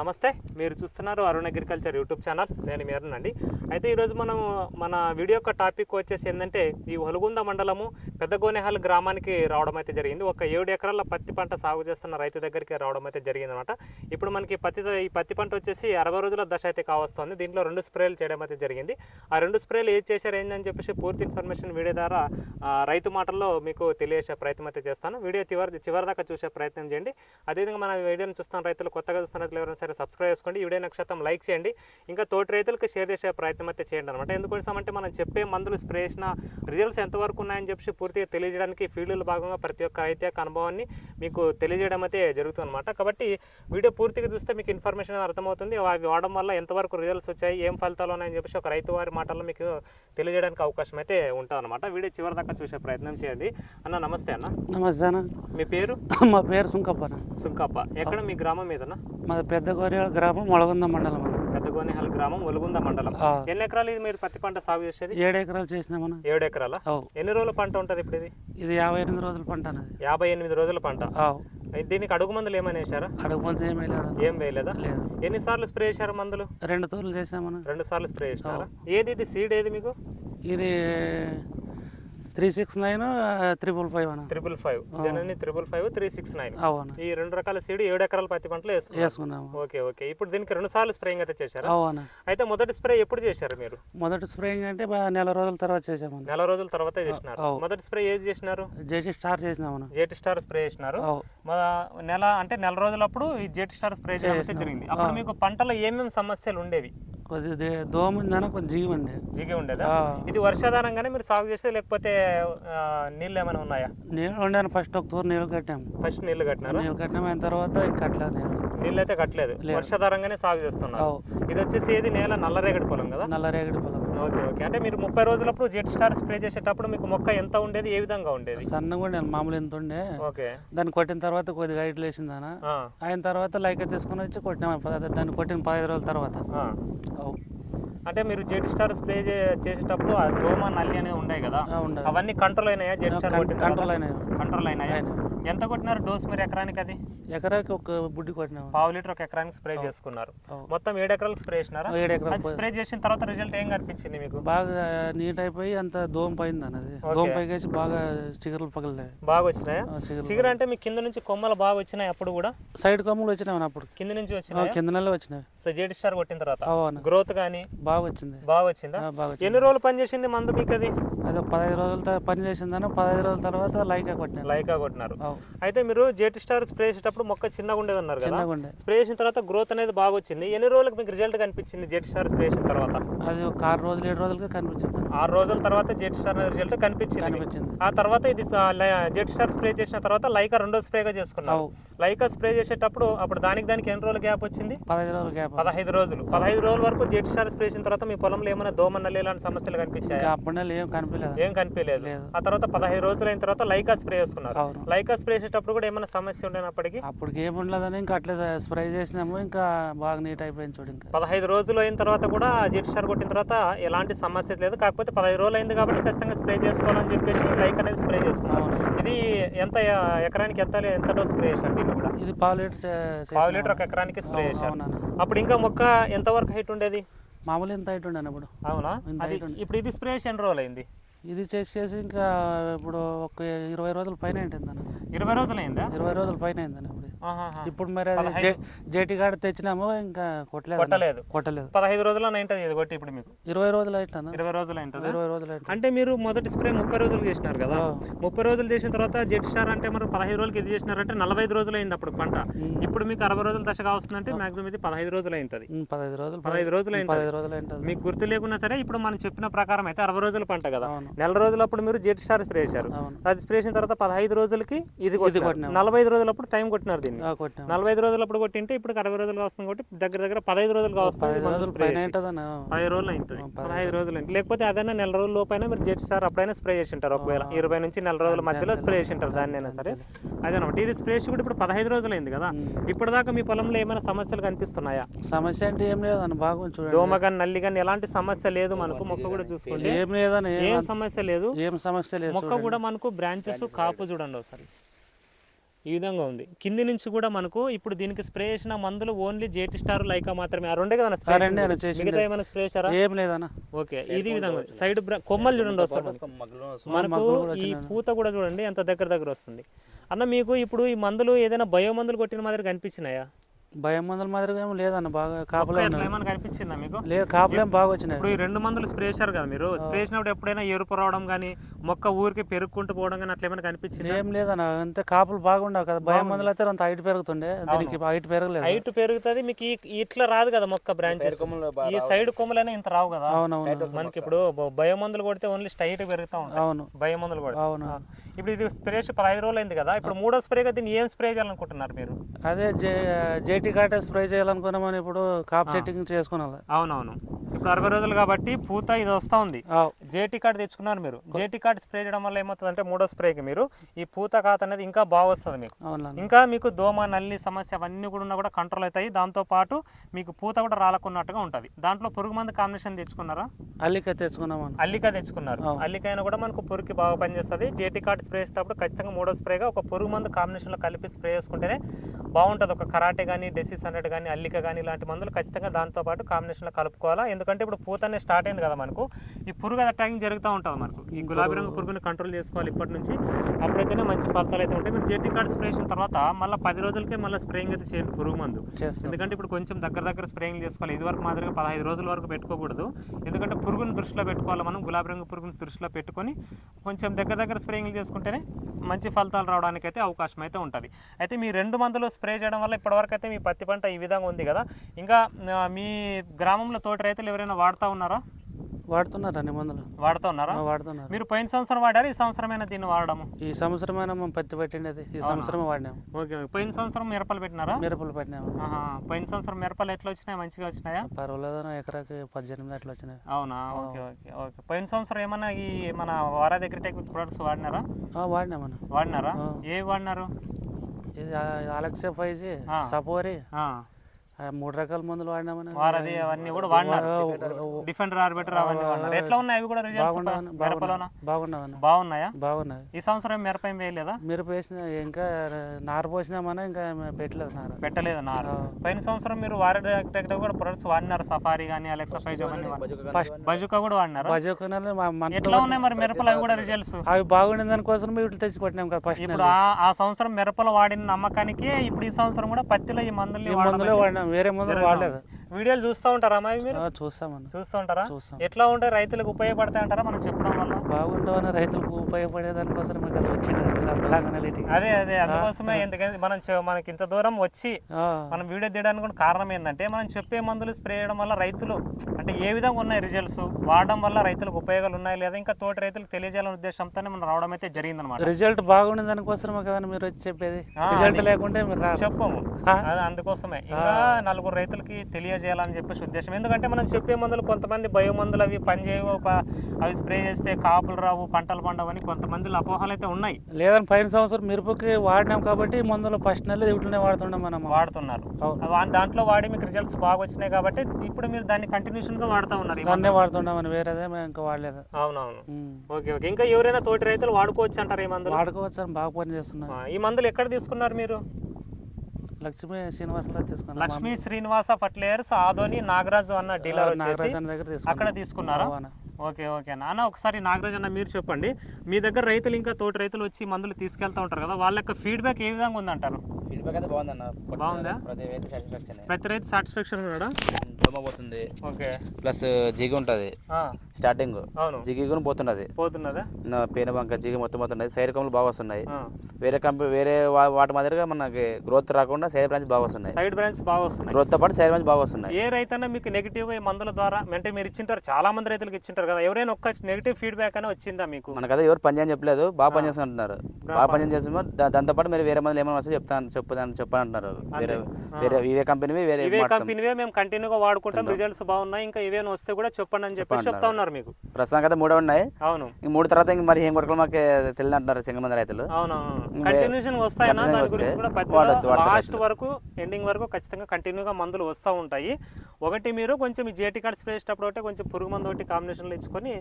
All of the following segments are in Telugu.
నమస్తే. మీరు చూస్తున్నారు అరుణ్ అగ్రికల్చర్ యూట్యూబ్ ఛానల్. నేను మీ అరుణ్ అండి. అయితే ఈరోజు మనం మన వీడియో యొక్క టాపిక్ వచ్చేసి ఏంటంటే ఈ ఒలుగుంద మండలము పెద్దగోనెహాల్ గ్రామానికి రావడం అయితే జరిగింది. ఒక ఏడు ఎకరాల పత్తి పంట సాగు చేస్తున్న రైతు దగ్గరికి రావడం అయితే జరిగింది అనమాట ఇప్పుడు మనకి పత్తి ఈ పత్తి పంట వచ్చేసి అరవై రోజుల దశ అయితే కావస్తుంది. దీంట్లో రెండు స్ప్రేలు చేయడం అయితే జరిగింది. ఆ రెండు స్ప్రేలు ఏది చేశారు ఏంటని చెప్పేసి పూర్తి ఇన్ఫర్మేషన్ వీడియో ద్వారా రైతు మాటల్లో మీకు తెలియజేసే ప్రయత్నం అయితే చేస్తాను. వీడియో చివరి చివరి దాకా చూసే ప్రయత్నం చేయండి. అదేవిధంగా మన వీడియోని చూస్తున్న రైతులు కొత్తగా చూస్తున్న రైతులు ఎవరైనా సరే సబ్స్క్రైబ్ చేసుకోండి. ఈ వీడియో నక్షత్రం లైక్ చేయండి. ఇంకా తోటి రైతులకు షేర్ చేసే ప్రయత్నం అయితే చేయండి అనమాట ఎందుకోసమంటే మనం చెప్పే మందులు స్ప్రే చేసిన రిజల్ట్స్ ఎంతవరకు ఉన్నాయని చెప్పి పూర్తిగా తెలియజేయడానికి ఫీల్డ్లో భాగంగా ప్రతి ఒక్క రైతు అనుభవాన్ని మీకు తెలియజేయడం అయితే జరుగుతుంది అనమాట కాబట్టి వీడియో పూర్తిగా చూస్తే మీకు ఇన్ఫర్మేషన్ అర్థమవుతుంది. అవి వాడడం వల్ల ఎంతవరకు రిజల్ట్స్ వచ్చాయి ఏం ఫలితాలు ఉన్నాయని చెప్పేసి ఒక రైతు వారి మాటల్లో మీకు తెలియజేయడానికి అవకాశం అయితే ఉంటుంది అనమాట వీడియో చివరి దాకా చూసే ప్రయత్నం చేయండి. అన్న నమస్తే అన్న. నమస్తే అన్న. మీ పేరు? మా పేరు సుంకప్పన సుంకప్ప. ఎక్కడ మీ గ్రామం మీదనా మాది పెద్ద గోరేవాడ గ్రామం మొളగొంద మండలం అన్న. పెద్దగోనెహల్ గ్రామం ఒలుగుంద మండలం. ఎన్ని ఎకరాలు ఇది మీరు పత్తి పంట సాగు చేసేది? ఏడు ఎకరాలు చేసినామన్న ఏడు ఎకరాల? ఎన్ని రోజుల పంట ఉంటుంది ఇప్పుడు ఇది? ఇది యాభై ఎనిమిది రోజుల పంట అన్నది. యాభై ఎనిమిది రోజుల పంట. దీనికి అడుగు మందులు ఏమైనా వేశారా? అడుగు మంది ఏమీ లేదు ఏం వేయలేదా? లేదు. ఎన్నిసార్లు స్ప్రే చేశారు మందులు? రెండు తూర్లు చేసామన్న రెండు సార్లు స్ప్రే చేసినారా? ఏది ఇది? సీడ్ ఏది మీకు? ఇది three six nine triple five అన్న. Triple five. Janani triple five three six nine. అవు అన్న ఈ రెండు రకాల సీడ్ ఏడు ఎకరాల పత్తి పంటలు వేసుకున్నాము. Okay okay. ఇప్పుడు దీనికి రెండు సార్లు స్ప్రేయింగ్ అయితే చేశారా? అవు అన్న అయితే మొదటి స్ప్రే ఎప్పుడు చేశారు మీరు? మొదటి స్ప్రేయింగ్ అంటే నెల రోజుల తర్వాత చేసామన్న నెల రోజుల తర్వాత చేసినారు. మొదటి స్ప్రే ఏది చేసినారు? జేటీ స్టార్ చేసినామన్న జేటి స్టార్ స్ప్రే చేసినారు. నెల అంటే నెల రోజులప్పుడు ఈ జెట్ స్టార్ స్ప్రే చేయడం జరిగింది. అప్పుడు మీకు పంటలో ఏమేమి సమస్యలు ఉండేవి? కొద్ది దోమ కొంచెం జీవం ఉండే జిగి ఉండేదా ఇది వర్షాధారంగానే మీరు సాగు చేస్తే లేకపోతే నీళ్ళు ఏమైనా ఉన్నాయా? నీళ్ళు ఉండాను ఫస్ట్ ఒక తూరు నీళ్ళు కట్టాము. ఫస్ట్ నీళ్ళు కట్టినారు? నీళ్ళు కట్టినాము అయిన తర్వాత ఇంకా కట్టలేదు నీళ్ళు నీళ్ళు అయితే కట్టలేదు వర్షాధారంగానే సాగు చేస్తున్నారు. ఇది వచ్చేసి ఏది నేల నల్లరేగడి పొలం కదా? నల్ల రేగడి పొలం. Okay okay. అంటే మీరు ముప్పై రోజులప్పుడు జెట్ స్టార్ స్ప్రే చేసేటప్పుడు మీకు మొక్క ఎంత ఉండేది ఏ విధంగా ఉండేది? సన్నగా ఉండే మామూలు ఎంత ఉండే ఓకే. దాన్ని కొట్టిన తర్వాత కొద్దిగా హైట్లు వేసిందాన ఆ, అయిన తర్వాత లైక్ తీసుకుని వచ్చి కొట్టినాం. దాన్ని కొట్టిన పదహైదు రోజుల తర్వాత. అంటే మీరు జెట్ స్టార్ స్ప్రే చేసేటప్పుడు ఆ దోమ నల్లి అనేవి ఉన్నాయి కదా? అవన్నీ కంట్రోల్ అయినాయా? Jet star? కంట్రోల్ అయినాయి. కంట్రోల్ అయినాయా? అయినాయి. ఎంత కొట్టినారు డోస్ మీరు ఎకరానికి అది ఎకరాకి ఒక బుడ్డి కొట్టినాము పావు లీటర్ ఒక ఎకరానికి స్ప్రే చేసుకున్నారు. మొత్తం ఏడు ఎకరాలకు స్ప్రే చేసినారా? ఏడు ఎకరాలు స్ప్రే చేసిన తర్వాత రిజల్ట్ ఏం కనిపించింది మీకు? బాగా నీట్ అయిపోయి అంత దోమ పోయింది అన్నది దోమ పైకేసి బాగా చిగురులు పగిలినాయి. బాగా వచ్చినాయా? చిగురు అంటే మీ కింద నుంచి కొమ్మలు బాగా వచ్చినాయి అప్పుడు కూడా? సైడ్ కొమ్ములు వచ్చినాయి అప్పుడు. కింద నుంచి వచ్చినాయి? కింద నెల వచ్చినాయి. జేడి స్టార్ కొట్టిన తర్వాత? గ్రోత్ కానీ బాగా వచ్చింది. బాగా వచ్చిందా? బాగా ఎన్ని రోజులు పనిచేసింది మందు మీకు అది అది పదహైదు రోజుల పని చేసిందన్న పదహైదు రోజుల తర్వాత లైకా కొట్టినాను. లైకా కొట్టినారు. అయితే మీరు జేటి స్టార్ స్ప్రే చేసేటప్పుడు మొక్క చిన్నగా ఉండేది అన్నారు కదా స్ప్రే చేసిన తర్వాత గ్రోత్ అనేది బాగా వచ్చింది. ఎన్ని రోజులకు మీకు రిజల్ట్ కనిపించింది జెట్ స్టార్ స్ప్రే చేసిన తర్వాత? అది ఒక ఆరు రోజులు ఏడు రోజులకి కనిపించింది. ఆరు రోజుల తర్వాత జెట్ స్టార్ రిజల్ట్ కనిపించింది. కనిపించింది. ఆ తర్వాత ఇది జెట్ స్టార్ స్ప్రే చేసిన తర్వాత లైకా రెండో స్ప్రేగా చేసుకున్నావు లైకా స్ప్రే చేసేటప్పుడు అప్పుడు దానికి దానికి ఎన్ని రోజులు గ్యాప్ వచ్చింది? పదహైదు రోజులు గ్యాప్. పదహైదు రోజులు. పదహైదు రోజుల వరకు జెట్ స్టార్ స్ప్రే చేసిన తర్వాత మీ పొలంలో ఏమైనా దోమ నల్లి ఇలాంటి సమస్యలు కనిపించాయి? నెల ఏం కనిపించలేదు. ఏం కనిపించలేదు. లేదు. ఆ తర్వాత పదహైదు రోజులు అయిన తర్వాత లైకా స్ప్రే చేసుకున్నారు. లైకా స్ప్రే చేసేటప్పుడు కూడా ఏమైనా సమస్య ఉండేనప్పటికీ? అప్పటికి ఏం ఉండలేదని ఇంకా అట్లే స్ప్రే చేసినాము ఇంకా బాగా నీట్ అయిపోయింది చూడు ఇంకా. పదహైదు రోజులు అయిన తర్వాత కూడా జెట్ స్టార్ కొట్టిన తర్వాత ఎలాంటి సమస్య లేదు. కాకపోతే పదహైదు రోజులు అయింది కాబట్టి ఖచ్చితంగా స్ప్రే చేసుకోవాలని చెప్పేసి లైక్ అనేది స్ప్రే చేసుకున్నాం ఇది ఎంత ఎకరానికి ఎంత ఎంత డోస్ స్ప్రే చేశారు దీన్ని కూడా? ఇది పావు లీటర్ పావు. లీటర్ ఒక ఎకరానికి స్ప్రే చేశారు. అప్పుడు ఇంకా మొక్క ఎంత వరకు హైట్ ఉండేది? మామూలు ఎంత హైట్ ఉండే అప్పుడు అవునా? అది. ఇప్పుడు ఇది స్ప్రే చేసి ఎన్ని రోజులు అయింది. ఇది చేసి ఇంకా ఇప్పుడు ఒక ఇరవై రోజుల పైన ఇరవై రోజులు అయిందా ఇరవై రోజుల పైన అయిందన్న ఇప్పుడు మరి అది జే- జేటీ కాడ తెచ్చినాము ఇంకా కొట్టలేదు. కొట్టలేదు. కొట్టలేదు. పదహైదు రోజులు ఉంటుంది ఇది కొట్టి ఇప్పుడు మీకు. ఇరవై రోజులు అవుతుందన్న ఇరవై రోజులు ఉంటుంది ఇరవై రోజులు అవుతుంది అంటే మీరు మొదటి స్ప్రే ముప్పై రోజులు చేసినారు కదా. ముప్పై రోజులు చేసిన తర్వాత జెట్ స్టార్ అంటే మరి పదహైదు రోజులకి ఇది చేసినారంటే నలభై ఐదు రోజులు అయింది అప్పుడు పంట. ఇప్పుడు మీకు అరవై రోజుల దశగా వస్తుందంటే మాక్సిమం ఇది పదహైదు రోజులు అయింటది. పదహైదు రోజులు పదహైదు రోజులు అయింటది. పదహైదు రోజులు ఉంటుంది మీకు గుర్తు లేకున్నా సరే ఇప్పుడు మనం చెప్పిన ప్రకారం అయితే అరవై రోజుల పంట కదా. నెల రోజులప్పుడు మీరు జెట్ స్టార్ స్ప్రే చేశారు. అది స్ప్రే చేసిన తర్వాత పదహైదు రోజులకి ఇది. నలభై ఐదు రోజులప్పుడు టైం కొట్టినారు కొట్టినాము నలభై ఐదు రోజులప్పుడు కొట్టింటే ఇప్పుడు అరవై రోజులుగా వస్తుంది కాబట్టి దగ్గర దగ్గర పదహైదు వస్తుంది రోజులు. ఉంటుందన్న పదిహేను రోజులు అయింటుంది పదహైదు రోజులు అయింది. లేకపోతే అదైనా నెల రోజుల లోపైనా మీరు జెట్ స్టార్ అప్పుడైనా స్ప్రే చేసి ఉంటారు ఒకవేళ ఇరవై నుంచి నెల రోజుల మధ్యలో స్ప్రే చేసి ఉంటారు దాన్ని అయినా సరే. అదనమాట. ఇది స్ప్రే చేసి కూడా ఇప్పుడు పదహైదు రోజులు అయింది కదా. ఇప్పటిదాకా మీ పొలంలో ఏమైనా సమస్యలు కనిపిస్తున్నాయా? సమస్య అంటే ఏం లేదు బాగుంది చూడండి. దోమ కానీ నల్లి కానీ ఎలాంటి సమస్య లేదు మనకు. మొక్క కూడా చూసుకోండి. ఏం లేదని ఏం సమస్య లేదు. ఏం సమస్య లేదు మొక్క కూడా మనకు బ్రాంచెస్ కాపు చూడండి ఒకసారి. ఈ విధంగా ఉంది. కింది నుంచి కూడా మనకు ఇప్పుడు దీనికి స్ప్రే చేసిన మందులు ఓన్లీ జేటి స్టార్ లైకా మాత్రమే. ఆ రెండే కదా స్ప్రే. మిగతా ఏమైనా స్ప్రే చేశారా? ఏం లేదన్న. ఓకే ఇది విధంగా సైడ్ బ్ర- కొమ్మలు చూడండి వస్తారు మనకి. మనకు ఈ పూత కూడా చూడండి ఎంత దగ్గర దగ్గర వస్తుంది. అన్న మీకు ఇప్పుడు ఈ మందులు ఏదైనా బయో మందులు కొట్టిన మాదిరి కనిపించినాయా? భయం మందుల మాదిరిగా ఏం లేదన్న బాగా కాపులే ఏమైనా కనిపించిందా మీకు? లేదు కాపులేం బాగా వచ్చినాయి. ఇప్పుడు ఈ రెండు మందులు స్ప్రే చేశారు కదా మీరు. స్ప్రే చేసినప్పుడు ఎప్పుడైనా ఎరుపు రావడం కానీ మొక్క ఊరికి పెరుగుకుంటూ పోవడం కానీ అట్లా ఏమైనా కనిపించింది? ఏం లేదన్న అంతే కాపులు బాగుండవు కదా. భయం మందులు అయితే అంత హైట్ పెరుగుతుండే. దీనికి హైట్ పెరగలేదు. హైట్ పెరుగుతుంది మీకు ఈ- ఇట్లా రాదు కదా మొక్క బ్రాంచెస్. ఈ సైడ్ కొమ్మలైనా ఇంత రావు కదా? అవునవును. మనకి ఇప్పుడు బయో మందులు కొడితే ఓన్లీ స్ట్రైట్ పెరుగుతూ ఉంటాయి. అవును. బయో మందులు కొడితే. అవును. ఇప్పుడు ఇది స్ప్రే చేసి పదహైదు రోజులు అయింది కదా. ఇప్పుడు మూడో స్ప్రేగా దీన్ని ఏం స్ప్రే చేయాలనుకుంటున్నారు మీరు? అదే జే జేటీ కాటే స్ప్రే చేయాలనుకున్నామని ఇప్పుడు కాప్ సెట్టింగ్ చేసుకున్నాం. అవునవును. ఇప్పుడు అరవై రోజులు కాబట్టి పూత ఇది వస్తూ ఉంది. జేటీ కార్డ్ తెచ్చుకున్నారు మీరు. జేటీ కార్డ్ స్ప్రే చేయడం వల్ల ఏమవుతుంది అంటే మూడో స్ప్రేకి మీరు ఈ పూత కాత అనేది ఇంకా బాగా వస్తుంది మీకు ఇంకా మీకు దోమ నల్లి సమస్య అవన్నీ కూడా ఉన్నా కూడా కంట్రోల్ అవుతాయి. దాంతో పాటు మీకు పూత కూడా రాలకున్నట్టుగా ఉంటుంది. దాంట్లో పురుగు మందు కాంబినేషన్ తెచ్చుకున్నారా? అల్లిక తెచ్చుకున్నామని. అల్లిక తెచ్చుకున్నారు. అల్లిక అయినా కూడా మనకు పురుగుకి బాగా పనిచేస్తుంది జేటీ కార్డ్ స్ప్రే చేసేటప్పుడు ఖచ్చితంగా మూడో స్ప్రేగా ఒక పురుగు మందు కాంబినేషన్లో కలిపి స్ప్రే చేసుకుంటేనే బాగుంటుంది. ఒక కరాటే కానీ డెసిస్ హండ్రెడ్ కానీ అల్లిక కానీ ఇలాంటి మందులు ఖచ్చితంగా దాంతో పాటు కాంబినేషన్లో కలుపుకోవాలా. ఎందుకంటే ఇప్పుడు పూత అనేది స్టార్ట్ అయింది కదా మనకు. ఈ పురుగు అటాకింగ్ జరుగుతూ ఉంటుంది మనకు. ఈ గులాబీ రంగు పురుగుని కంట్రోల్ చేసుకోవాలి ఇప్పటి నుంచి. అప్పుడైతేనే మంచి ఫలితాలు అయితే ఉంటాయి. మీరు జేటీ కార్డ్ స్ప్రే చేసిన తర్వాత మళ్ళీ పది రోజులకే మళ్ళీ స్ప్రేయింగ్ అయితే చేయండి పురుగు మందు. ఎందుకంటే ఇప్పుడు కొంచెం దగ్గర దగ్గర స్ప్రేయింగ్ చేసుకోవాలి. ఇది వరకు మాదిరిగా పదహైదు రోజుల వరకు పెట్టుకోకూడదు. ఎందుకంటే పురుగుని దృష్టిలో పెట్టుకోవాలి మనం. గులాబీ రంగు పురుగుని దృష్టిలో పెట్టుకొని కొంచెం దగ్గర దగ్గర స్ప్రేయింగ్ చేసుకుంటేనే మంచి ఫలితాలు రావడానికి అయితే అవకాశం అయితే ఉంటుంది. అయితే మీ రెండు మందులు స్ప్రే చేయడం వల్ల ఇప్పటివరకు అయితే మీ పత్తి పంట ఈ విధంగా ఉంది కదా. ఇంకా మీ గ్రామంలో తోటి రైతులు ఎవరైనా వాడుతూ ఉన్నారా? వాడుతున్నారు అన్ని మందులు. వాడుతూ ఉన్నారా? ఆ, వాడుతున్నారు. మీరు పోయిన సంవత్సరం వాడారు? ఈ సంవత్సరమైనా దీన్ని వాడడము? ఈ సంవత్సరమైనా మేము పత్తి పెట్టిండేది. ఈ సంవత్సరం వాడినాము ఓకే. పోయిన సంవత్సరం మిరపలు పెట్టినారా? మిరపలు పెట్టినాము. పోయిన సంవత్సరం మిరపలు ఎట్లా వచ్చినాయి? మంచిగా వచ్చినాయా? పర్వాలేదు ఎకరాకి పద్దెనిమిది అట్లా వచ్చినాయి. అవునా? Okay okay okay. పోయిన సంవత్సరం ఏమన్నా ఈ మన వారా దగ్గర టెక్ ప్రొడక్ట్స్ వాడినారా? వాడినామన్న. వాడినారా. ఏ వాడినారు? Alexa five. సపోరి ఆ, మూడు రకాల మందులు వాడినామని వారది అవన్నీ కూడా వాడినారు. వా- డిఫెండర్ ఆర్బిటర్ అవన్నీ వాడినారు. ఎట్లా ఉన్నాయి? అవి కూడా రిజల్ట్స్ బాగున్నావన్న మిరపలోనా? బాగున్నావన్న బాగున్నాయా? బాగున్నాయి. ఈ సంవత్సరం మిరప ఏం వేయలేదా? మీరు వేసిన ఇంకా నార పోసినామన్నా ఇంకా పెట్టలేదు నార. పెట్టలేదు నారు. ఆ. పోయిన సంవత్సరం మీరు వారి దగ్గర కూడా ప్రొడక్ట్స్ వాడినారు. సఫారీ కానీ అలెక్సా అవన్నీ ఫస్ట్ బజుకా కూడా వాడినారు? ఎట్లా ఉన్నాయి మరి మిరపలు? అవి కూడా రిజల్ట్స్ అవి బాగుండే దానికోసం వీటిని తెచ్చి కొట్టినాం కదా ఫస్ట్ ఇప్పుడు ఆ సంవత్సరం మిరపలు వాడిన నమ్మకానికి ఇప్పుడు ఈ సంవత్సరం కూడా పత్తిలో ఈ వాడడం మందులే వాడినాం. వేరే మందులు వాడలేదు. వీడియోలు చూస్తూ ఉంటారా అమ్మాయి మీరు? ఆ, చూస్తామన్న చూస్తూ ఉంటారా? చూస్తాం. ఎట్లా ఉంటే రైతులకు ఉపయోగపడతాయి అంటారా మనం చెప్పడం వల్ల? బాగుండవని రైతులకు ఉపయోగపడే దానికోసం కదా వచ్చింది అదే అదే అందుకోసమే ఎందుకంటే మనం మనకి ఇంత దూరం వచ్చి మనం వీడియో తీయడానికి కూడా కారణం ఏంటంటే మనం చెప్పే మందులు స్ప్రే చేయడం వల్ల రైతులు అంటే ఏ విధంగా ఉన్నాయి రిజల్ట్స్? వాడడం వల్ల రైతులకు ఉపయోగాలు ఉన్నాయి లేదా? ఇంకా తోటి రైతులకు తెలియజేయాలనే ఉద్దేశంతోనే మనం రావడం అయితే జరిగిందనమాట రిజల్ట్ బాగుండే దానికోసమే కదా మీరు వచ్చి చెప్పేది? రిజల్ట్. లేకుంటే చెప్పము. అందుకోసమే. ఇంకా నలుగురు రైతులకి తెలియజేయాలని చెప్పేసి ఉద్దేశం. ఎందుకంటే మనం చెప్పే మందులు కొంతమంది బయో మందులు అవి పనిచేయవు అవి స్ప్రే చేస్తే కాపులు రావు పంటలు పండవని కొంతమంది అపోహలు అయితే ఉన్నాయి. లేదని పైన సంవత్సరం మిరపకి వాడినాం కాబట్టి మందులు ఫస్ట్ నెల వీటినే వాడుతున్నాం మనం వాడుతున్నారు. దాంట్లో వాడి మీకు రిజల్ట్స్ బాగా వచ్చినాయి కాబట్టి ఇప్పుడు మీరు దాన్ని కంటిన్యూషన్గా వాడుతూ ఉన్నారు. దాన్నే వాడుతున్నామని వేరేదే మేము ఇంకా వాడలేదు. అవునవును. Okay okay. ఇంకా ఎవరైనా తోటి రైతులు వాడుకోవచ్చు అంటారు ఈ మందులు? వాడుకోవచ్చు బాగా పని చేస్తున్నాం ఆ, ఈ మందులు ఎక్కడ తీసుకున్నారు మీరు? లక్ష్మీ శ్రీనివాసంలో తీసుకున్నాం లక్ష్మీ శ్రీనివాస ఫర్టిలైజర్స్ ఆదోని నాగరాజు అన్న డీలర్ నాగరాజన్ దగ్గర అక్కడ తీసుకున్నాం తీసుకున్నారా. Okay okay. నాన్న ఒకసారి నాగరాజ్ అన్న మీరు చెప్పండి. మీ దగ్గర రైతులు ఇంకా తోటి రైతులు వచ్చి మందులు తీసుకెళ్తా ఉంటారు కదా వాళ్ళ యొక్క ఫీడ్బ్యాక్ ఏ విధంగా ఉందంటారు? ఫీడ్బ్యాక్ అయితే బాగుందన్న. బాగుందా? ప్రతి రైతు సాటిస్ఫాక్షన్ ప్రతి రైతు సాటిస్ఫాక్షన్ ఉన్నాడా దోమ పోతుంది. ఓకే. ప్లస్ జిగి ఉంటుంది. స్టార్టింగ్ అవును. జిగి కూడా పోతున్నది. పోతున్నదా? పేన బంక జిగి మొత్తం పోతున్నది. సైడ్ కమ్ములు బాగా వస్తున్నాయి. వేరే కంపెనీ వేరే వాటి మాదిరిగా మనకి గ్రోత్ రాకుండా సైడ్ బ్రాంచ్ బాగా వస్తున్నాయి. సైడ్ బ్రాంచ్ బాగా వస్తున్నాయి. గ్రోత్తో పాటు సైడ్ బ్రాంచ్ బాగా వస్తున్నాయి. ఏ రైతన్నా మీకు నెగిటివ్ మందుల ద్వారా అంటే మీరు ఇచ్చింటారు చాలా మంది రైతులకు ఇచ్చింటారు కదా ఎవరైనా ఒక్క నెగిటివ్ ఫీడ్బ్యాక్ అని వచ్చిందా మీకు? మనకైతే ఎవరు పని చేయని చెప్పలేదు బాగా పని చేస్తున్నారు బాగా పని దా- దాంతో పాటు మీరు వేరే మందులు ఏమైనా వస్తే చెప్తాను చెప్పుదాను చెప్పాలంటున్నారు వేరే వేరే ఇవే కంపెనీవి వేరే ఇవే. కంపెనీవే మేము కంటిన్యూగా వాడుకుంటాం రిజల్ట్స్ బాగున్నాయి ఇంకా ఇవేనా వస్తే కూడా చెప్పండి అని చెప్పేసి చెప్తా ఉన్నారు మీకు. ప్రస్తుతానికి అయితే మూడే ఉన్నాయి. అవును. ఈ మూడు తర్వాత ఇంక మరి ఏం కొట్టుకోవాలి మాకు తెలియదు అంటున్నారు సింగమంది రైతులు. కంటిన్యూషన్ వస్తాయన్నా దాని గురించి కూడా లాస్ట్ వరకు ఎండింగ్ వరకు ఖచ్చితంగా కంటిన్యూగా మందులు వస్తూ ఉంటాయి. ఒకటి మీరు కొంచెం జేటీ కార్డ్ స్ప్రే చేసేటప్పుడు ఒకటి కొంచెం పురుగు మందు ఒకటి కాంబినేషన్లో ఉపయోగించుకొని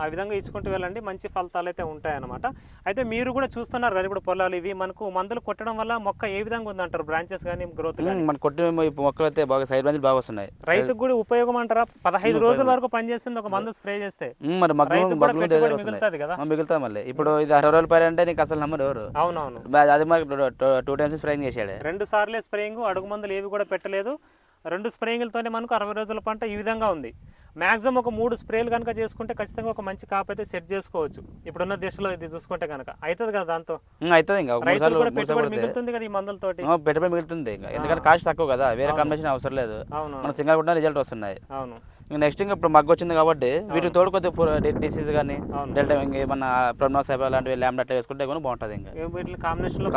ఆ విధంగా ఇచ్చుకుంటూ వెళ్ళండి. మంచి ఫలితాలు అయితే ఉంటాయన్నమాట. అయితే మీరు కూడా చూస్తున్నారు కదా ఇప్పుడు పొలాలు ఇవి. మనకు మందులు కొట్టడం వల్ల మొక్క ఏ విధంగా ఉందంటారు? బ్రాంచెస్ కానీ గ్రోత్ మన కొట్టిన మొక్కలు అయితే బాగా సైడ్ బంచులు బాగా వస్తున్నాయి. రైతుకు కూడా ఉపయోగం అంటారా? పదహైదు రోజుల వరకు పనిచేస్తుంది ఒక మందు స్ప్రే చేస్తే. మరి. మిగులుతుంది కదా. మిగులుతా మళ్ళీ. ఇప్పుడు ఇది అరవై రోజుల పైన అంటే నీకు అసలు నమ్మరు ఎవరు? అవునవును. అది మాకు టూ టైమ్స్ స్ప్రేయింగ్ చేసాడు రెండు సార్లే స్ప్రేయింగ్ అడుగు మందులు ఏవి కూడా పెట్టలేదు. రెండు స్ప్రేయింగ్లతోనే మనకు అరవై రోజుల పంట ఈ విధంగా ఉంది. మాక్సిమం ఒక మూడు స్ప్రేలు కనుక చేసుకుంటే ఖచ్చితంగా ఒక మంచి కాపు అయితే సెట్ చేసుకోవచ్చు. ఇప్పుడున్న దిశలో ఇది చూసుకుంటే కనుక అవుతుంది కదా దాంతో? అవుతుంది ఇంకా. రైతులు కూడా పెట్టుబడి మిగులుతుంది కదా ఈ మందులతోటి? పెట్టుబడి మిగులుతుంది ఇంకా. ఎందుకంటే కాస్ట్ తక్కువ కదా. వేరే కాంబినేషన్ అవసరం లేదు. అవును. మన సింగల్ కూడా రిజల్ట్ వస్తున్నాయి. అవును. ఇంకా నెక్స్ట్ ఇంకా ఇప్పుడు మగ్గు వచ్చింది కాబట్టి వీటికి తోడు కొద్దిగా డిసీజ్ కానీ. డెల్టా ఇంకా ఏమన్నా ప్రొనోసైబ్ అలాంటివి ల్యాండ్ అట్లా వేసుకుంటే కూడా బాగుంటుంది ఇంకా. ఏ వీటిని కాంబినేషన్?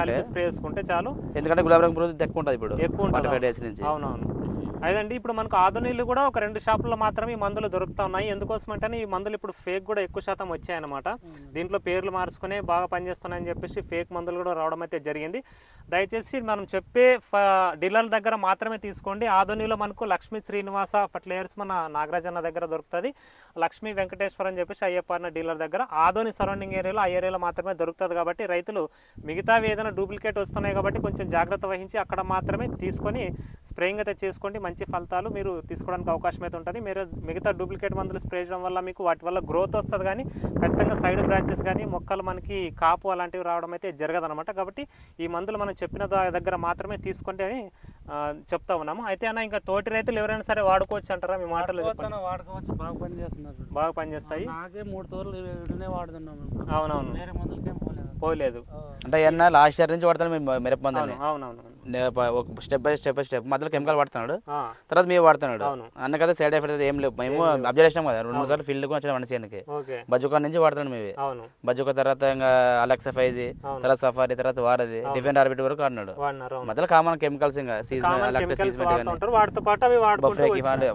కలిపి స్ప్రే చేసుకుంటే చాలు. ఎందుకంటే గులాబీ రంగు ఎక్కువ ఉంటుంది ఇప్పుడు. ఎక్కువ ఉంటుంది ఫైవ్ డేస్ నుంచి. అవునవును. అదండి ఇప్పుడు మనకు ఆధునీయులు కూడా ఒక రెండు షాపుల్లో మాత్రమే ఈ మందులు దొరుకుతా ఉన్నాయి. ఎందుకోసం అంటే ఈ మందులు ఇప్పుడు ఫేక్ కూడా ఎక్కువ శాతం వచ్చాయన్నమాట. దీంట్లో పేర్లు మార్చుకునే బాగా పనిచేస్తున్నాయని చెప్పేసి ఫేక్ మందులు కూడా రావడం అయితే జరిగింది. దయచేసి మనం చెప్పే డీలర్ల దగ్గర మాత్రమే తీసుకోండి. ఆధునీలో మనకు లక్ష్మీ శ్రీనివాస ఫర్టిలైజర్స్ మన నాగరాజ్ అన్న దగ్గర దొరుకుతుంది. లక్ష్మీ వెంకటేశ్వర్ అని చెప్పేసి అయ్యప్ప అన్న డీలర్ దగ్గర. ఆధోని సరౌండింగ్ ఏరియాలో ఆ ఏరియాలో మాత్రమే దొరుకుతుంది కాబట్టి రైతులు మిగతావి ఏదైనా డూప్లికేట్ వస్తున్నాయి కాబట్టి కొంచెం జాగ్రత్త వహించి అక్కడ మాత్రమే తీసుకొని స్ప్రేయింగ్ అయితే చేసుకోండి. మంచి ఫలితాలు మీరు తీసుకోవడానికి అవకాశం అయితే ఉంటుంది. మీరు మిగతా డూప్లికేట్ మందులు స్ప్రే చేయడం వల్ల మీకు వాటి వల్ల గ్రోత్ వస్తుంది కానీ ఖచ్చితంగా సైడ్ బ్రాంచెస్ కానీ మొక్కలు మనకి కాపు అలాంటివి రావడం అయితే జరగదన్నమాట. కాబట్టి ఈ మందులు మనం చెప్పిన దగ్గర మాత్రమే తీసుకోండి అని చెప్తా ఉన్నాము. అయితే అన్న ఇంకా తోటి రైతులు ఎవరైనా సరే వాడుకోవచ్చు అంటారా? మీ మాటలు వాడుకోవచ్చు చెప్పండి. అన్న, వాడుకోవచ్చు. బాగా పని చేస్తున్నారు బాగా నాకే మూడు తోర్లు వీటినే వాడుతున్నాం మేము. అవునవును. వేరే మందులకేం పోలేదు. పోలేదు. అంటే ఎన్న లాస్ట్ ఇయర్ నుంచి వాడతాను మేము మిరప అవును అవునవును. ఒక step by step by step మధ్యలో కెమికల్ వాడుతున్నాడు. తర్వాత మేము వాడుతున్నాడు. అవును. అన్నకైతే సైడ్ ఎఫెక్ట్ అయితే ఏం లేవు. మేము అబ్జర్వ్ చేసినాం కదా రెండు మూడు సార్లు ఫీల్డ్ కూడా వచ్చిన మనిషికి బజుకా నుంచి వాడుతున్నాం మేము. బజుకా తర్వాత ఇంకా అలెక్సా ఫైవ్. తర్వాత సఫారీ తర్వాత వారది. డిఫెంట్ ఆర్బిట్ వరకు అవును. మధ్యలో కామన్ కెమికల్స్ ఇంకా వాటితో పాటు.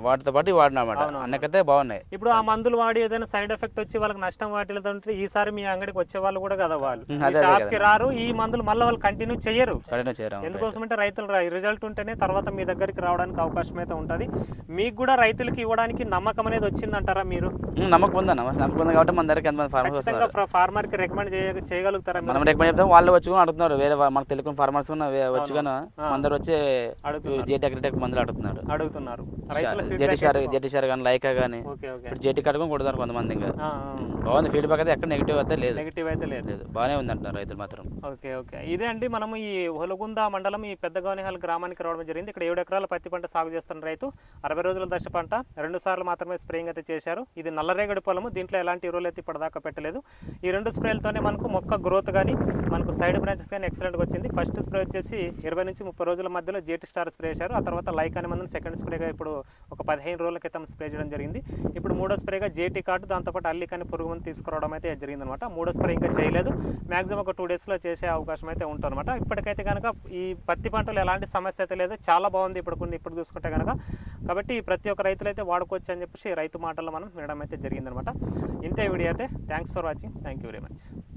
వాటితో పాటు ఇవి వాడినా అన్నమాట అవును, అవును. అన్నకైతే బాగున్నాయి. ఇప్పుడు ఆ మందులు వాడి ఏదైనా సైడ్ ఎఫెక్ట్ వచ్చి వాళ్ళకి నష్టం వాటిల్తో ఉంటే ఈసారి మీ అంగడికి వచ్చే వాళ్ళు కూడా కదా వాళ్ళు. షాప్కి కదా. రారు ఈ మందులు మళ్ళీ వాళ్ళు కంటిన్యూ చేయరు. కంటిన్యూ చేయడం ఎందుకోసం అంటే రైతులు రిజల్ట్ ఉంటేనే తర్వాత మీ దగ్గరికి రావడానికి అవకాశం అయితే ఉంటుంది. మీకు కూడా రైతులకి ఇవ్వడానికి నమ్మకం అనేది వచ్చిందంటారా మీరు? నమ్మకం ఉందన్న నమ్మకం ఉంది కాబట్టి మన దగ్గర ఎంతమంది ఫార్మర్స్ ఖచ్చితంగా వస్తున్నారు ఫార్మర్కి రికమెండ్ చేయగలుగుతారా? మనం రికమెండ్ చెప్తాం వాళ్ళు వచ్చుకొని అడుగుతున్నారు. వేరే మనకు తెలుగు ఫార్మర్స్ వచ్చుకొని ఆ. అందరు వచ్చి. జేటీ అగ్రిటెక్ మందులు అడుగుతున్నారు. అడుగుతున్నారు. రైతుల జేటీ సార్ జేటీ సార్ కానీ లైకా కానీ ఇప్పుడు జేటీ కడుకొని కొడుతున్నారు కొంతమంది ఇంకా. బాగుంది. ఫీడ్బ్యాక్ అయితే ఎక్కడ నెగిటివ్ అయితే లేదు. నెగిటివ్ అయితే లేదు. బాగానే ఉంది అంటున్నారు రైతులు మాత్రం. Okay okay. ఇదే అండి మనం ఈ ఒలగుంద మండలం ఈ పెద్దగోనిహాల్ గ్రామానికి రావడం జరిగింది. ఇక్కడ ఏడు ఎకరాల పత్తి పంట సాగు చేస్తున్న రైతు అరవై రోజుల దశ పంట రెండు సార్లు మాత్రమే స్ప్రేయింగ్ అయితే చేశారు. ఇది నల్లరేగడి పొలము దీంట్లో ఎలాంటి ఎరువులు అయితే ఇప్పటిదాకా పెట్టలేదు. ఈ రెండు స్ప్రేలతోనే మనకు మొక్క గ్రోత్ కానీ మనకు సైడ్ బ్రాంచెస్ కానీ ఎక్సలెంట్గా వచ్చింది. ఫస్ట్ స్ప్రే వచ్చేసి ఇరవై నుంచి ముప్పై రోజుల మధ్యలో జేటీ స్టార్ స్ప్రే చేశారు. ఆ తర్వాత లైక్ అనే మందుని సెకండ్ స్ప్రేగా ఇప్పుడు ఒక పదిహేను రోజుల క్రితం స్ప్రే చేయడం జరిగింది. ఇప్పుడు మూడో స్ప్రేగా జేటీ కార్డు దాంతోపాటు అల్లిక్ అని పురుగు మందు తీసుకురావడం అయితే జరిగిందనమాట. మూడో స్ప్రే ఇంకా చేయలేదు. మ్యాక్సిమం ఒక టూ డేస్లో చేసే అవకాశం అయితే ఉంటుందన్నమాట ఇప్పటికైతే కనుక ఈ పత్తి పంటలు ఎలాంటి సమస్య అయితే లేదు. చాలా బాగుంది ఇప్పుడు కొన్ని ఇప్పుడు చూసుకుంటే కనుక కాబట్టి ప్రతి ఒక్క రైతులు అయితే వాడుకోవచ్చు అని చెప్పేసి రైతు మాటల్లో మనం వినడం అయితే జరిగిందనమాట. ఇంతే వీడియో అయితే. Thanks for watching thank you very much